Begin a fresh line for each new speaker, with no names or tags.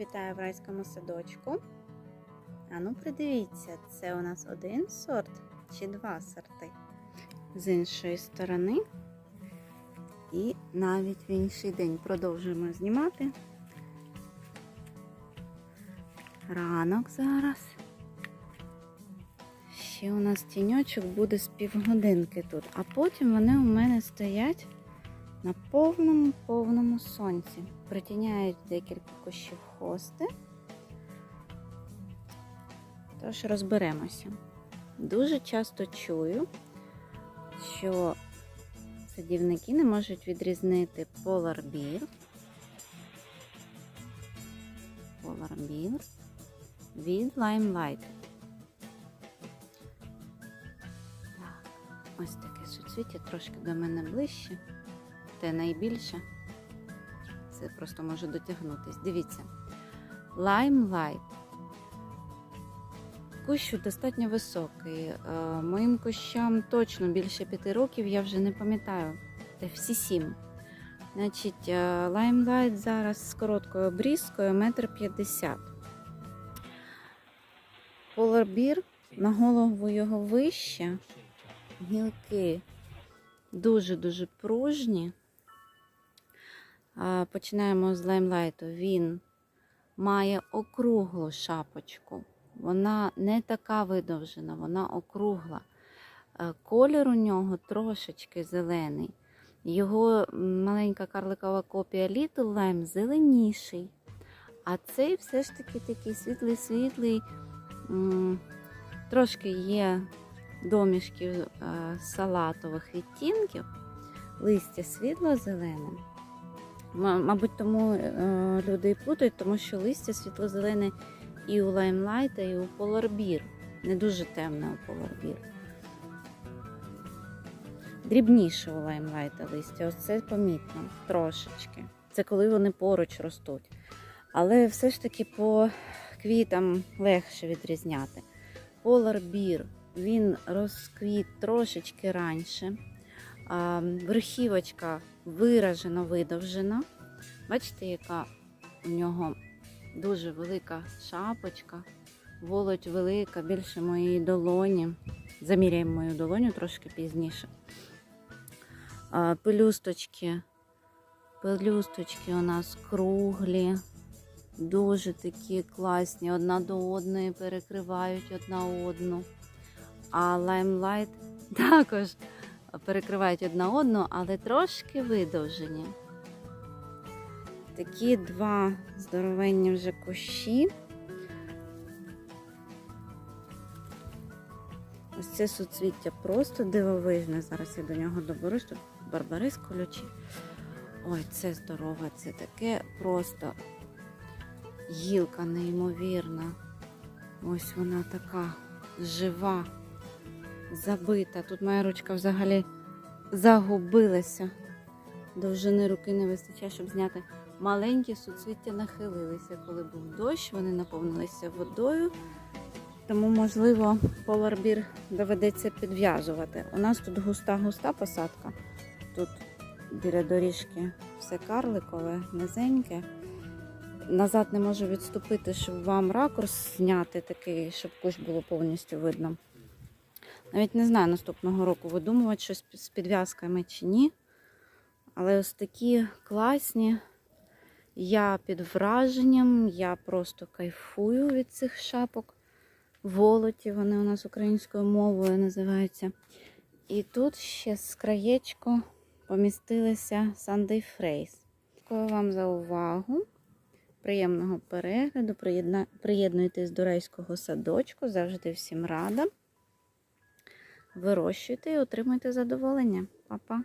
Вітаю в райському садочку. А ну придивіться, це у нас один сорт чи два сорти. З іншої сторони. І навіть в інший день продовжуємо знімати. Ранок зараз. Ще у нас тіньочок буде з півгодинки тут, а потім вони у мене стоять на повному повному сонці. Притіняють декілька кущів хости. Тож розберемося. Дуже часто чую, що садівники не можуть відрізнити Polar Bear від. Так, ось таке суцвіття трошки до мене ближче. Те найбільше. Це просто може дотягнутись. Дивіться. Limelight. Кущ достатньо високий. Е, Моїм кущам точно більше п'яти років, я вже не пам'ятаю. Та всі сім. Значить, е, Limelight зараз з короткою обрізкою метр п'ятдесят. Polar на голову його вище. Гілки дуже-дуже пружні. Починаємо з лаймлайту. Він має округлу шапочку. Вона не така видовжена, вона округла. Е, Колір у нього трошечки зелений. Його маленька карликова копія Little Lime зеленіший. А цей все ж таки такий світлий-світлий. Трошки є домішків е, салатових відтінків, листя світло-зелене. Мабуть, тому е, люди і плутають, тому що листя світло-зелене і у лаймлайта, і у поларбір. Не дуже темне у поларбір. Дрібніше у лаймлайта листя. Ось це помітно трошечки. Це коли вони поруч ростуть. Але все ж таки по квітам легше відрізняти. Поларбір він розквіт трошечки раніше. Верхівочка виражено видовжена. Бачите, яка у нього дуже велика шапочка, волоть велика, більше моєї долоні. Заміряємо мою долоню трошки пізніше. Пелюсточки. Пелюсточки у нас круглі, дуже такі класні, одна до одної перекривають одна одну. А лаймлайт також перекривають одна одну, але трошки видовжені. Такі два здоровенні вже кущі. Ось це суцвіття просто дивовижне. Зараз я до нього доберусь. Тут барбарис колючий. Ой, це здорове, це таке просто гілка неймовірна. Ось вона така жива, забита. Тут моя ручка взагалі загубилася. Довжини руки не вистачає, щоб зняти. Маленькі суцвіття нахилилися, коли був дощ, вони наповнилися водою. Тому, можливо, поларбір доведеться підв'язувати. У нас тут густа-густа посадка. Тут біля доріжки все карликове, низеньке. Назад не можу відступити, щоб вам ракурс зняти такий, щоб кущ було повністю видно. Навіть не знаю наступного року видумувати щось з підв'язками чи ні. Але ось такі класні. Я під враженням, я просто кайфую від цих шапок. Волоті, вони у нас українською мовою називаються. І тут ще з краєчку помістилися Sunday Phrase. Дякую вам за увагу. Приємного перегляду. Приєдна- Приєднуйтесь до райського садочку. Завжди всім рада. Вирощуйте і отримуйте задоволення. Па-па!